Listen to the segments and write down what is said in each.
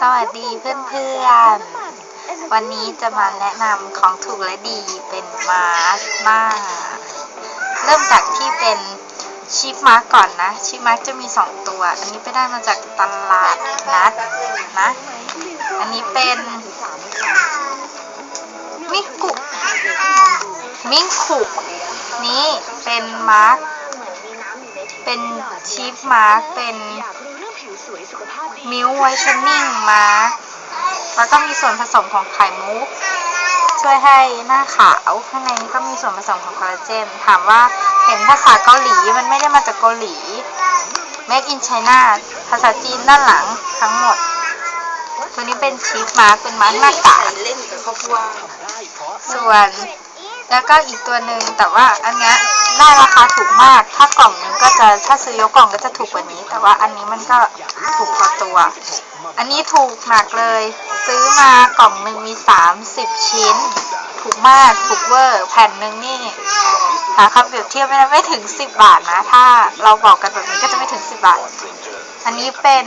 สวัสดีเพื่อนๆ วันนี้จะมาแนะนำของถูกและดีเป็นมาร์กมาเริ่มจากที่เป็นชีฟมาร์กก่อนนะ ชีฟมาร์กจะมี2ตัว อันนี้ไปได้มาจากตลาดนัดนะ อันนี้เป็นมิกุมิคุนี่เป็นมาร์กเป็นชีฟมาร์กเป็น มิลไวท์เทนนิ่งมาร์กแล้วก็มีส่วนผสมของไข่มุก ช่วยให้หน้าขาวข้างในนี้ก็มีส่วนผสมของคอลลาเจน ถามว่าเห็นภาษาเกาหลีมันไม่ได้มาจากเกาหลี Make in China ภาษาจีนด้านหลังทั้งหมด ตัวนี้เป็นชีฟมาร์กเป็นมาร์กหน้ากากส่วน แล้วก็อีกตัวหนึ่งแต่ว่าอันเนี้ยได้ราคาถูกมาก ถ้ากล่องหนึงก็จะถ้าซื้อยกกล่องก็จะถูกกว่านี้ แต่ว่าอันนี้มันก็ถูกพอตัว อันนี้ถูกหนักเลย ซื้อมากล่องหนึ่งมี 30 ชิ้น ถูกมากถูกเวอร์แผ่นหนึ่งนี่หาคำเปรียบเทียบไม่ได้ไม่ถึง 10 บาทนะ ถ้าเราบอกกันแบบนี้ก็จะไม่ถึง 10 บาท อันนี้เป็น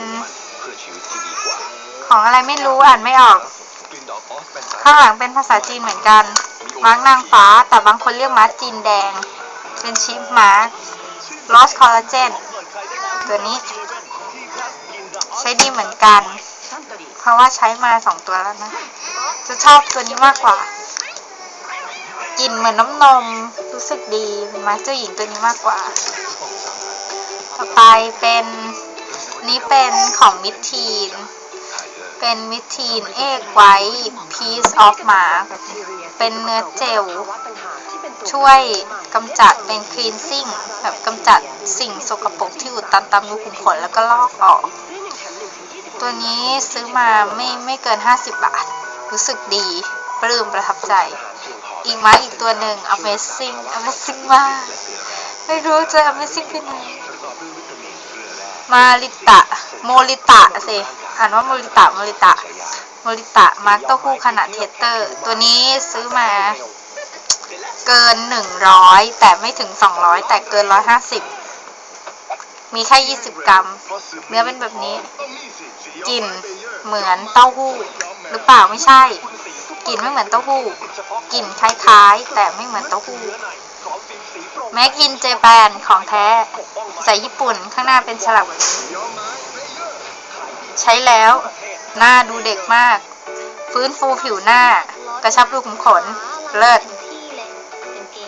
ของอะไรไม่รู้อ่านไม่ออก ข้างหลังเป็นภาษาจีนเหมือนกัน มาร์กนางฟ้า แต่บางคนเรียกมาร์กจีนแดง เป็นชิปมาร์กลอสคอลลาเจนตัวนี้ ใช้ดีเหมือนกัน เพราะว่าใช้มาสองตัวแล้วนะ จะชอบตัวนี้มากกว่ากลิ่นเหมือนน้ำนม รู้สึกดีเป็นมาเจ้าหญิงตัวนี้มากกว่า ต่อไปเป็น นี่เป็นของมิดทีน เป็นมิทีนเอกไว้ Piece of Mark เป็นเนื้อเจล ช่วยกำจัดเป็น cleansing แบบกำจัดสิ่งสกปรกที่อุดตันตามรูขุมขนแล้วก็ลอกออก ตัวนี้ซื้อมาไม่ไม่เกิน 50 บาท รู้สึกดี ปลื้มประทับใจ อีกไม้อีกตัวหนึ่ง Amazing Amazing มาก ไม่รู้จะ Amazing เป็นไงมาริตะ โมริตะสิ อ่านว่าโมริตะโมริตะโมริตะมาร์กเต้าหู้ขนาดเทสเตอร์ ตัวนี้ซื้อมาเกินหนึ่งร้อยแต่ไม่ถึงสองร้อยแต่เกินร้อยห้าสิบมีแค่ยี่สิบกรัม เนื้อเป็นแบบนี้กลิ่นเหมือนเต้าหู้ หรือเปล่าไม่ใช่กลิ่นไม่เหมือนเต้าหู้กลิ่นคล้ายๆ แต่ไม่เหมือนเต้าหู้ Make in Japan ของแท้ใส่ญี่ปุ่นข้างหน้าเป็นฉลากแบบนี้ ใช้แล้ว หน้าดูเด็กมาก ฟื้นฟูผิวหน้า กระชับรูขุมขน เลิศ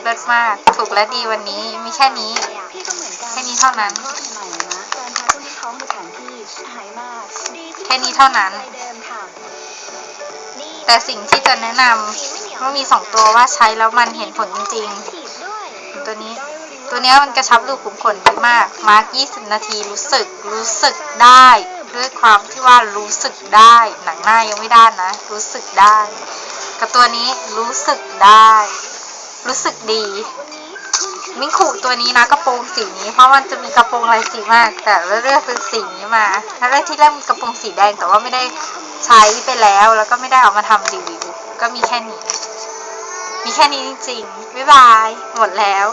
เลิศมาก ถูกและดีวันนี้ มีแค่นี้ แค่นี้เท่านั้น แค่นี้เท่านั้น แต่สิ่งที่จะแนะนำว่ามีสองตัวว่าใช้แล้วมันเห็นผลจริงๆ ตัวนี้ตัวนี้มันกระชับรูขุมขนดีมาก มาร์ก20 นาทีรู้สึก รู้สึกได้ ด้วยความที่ว่ารู้สึกได้ หนังหน้ายังไม่ด้านนะ รู้สึกได้ กับตัวนี้รู้สึกได้ รู้สึกดี มิงคุตัวนี้นะกระโปรงสีนี้ เพราะมันจะมีกระโปรงหลายสีมาก แต่เลือกเป็นสีนี้มาถ้าแรกที่แรกมีกระโปรงสีแดงแต่ว่าไม่ได้ใช้ไปแล้ว แล้วก็ไม่ได้เอามาทำรีวิวก็มีแค่นี้ มีแค่นี้จริงๆบ๊ายบาย หมดแล้ว